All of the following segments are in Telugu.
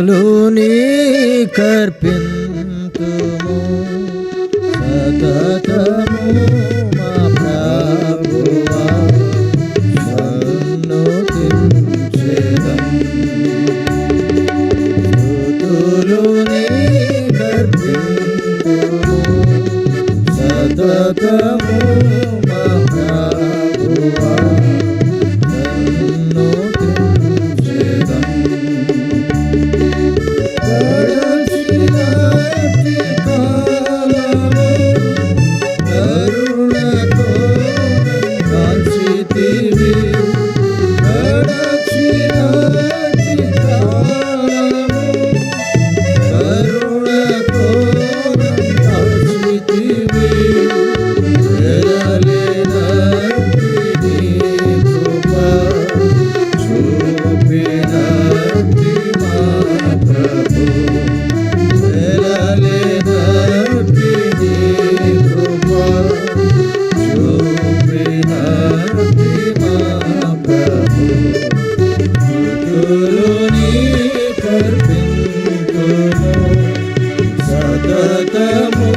కృతులు నీ కర్పింతుము సతతము. ختم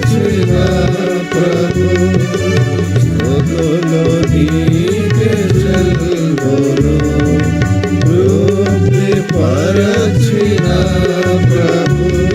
వచ్చిన ప్రభు స్తోతులు నీకే చెల్లును తృప్తి పరచిన ప్రభు.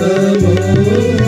Namo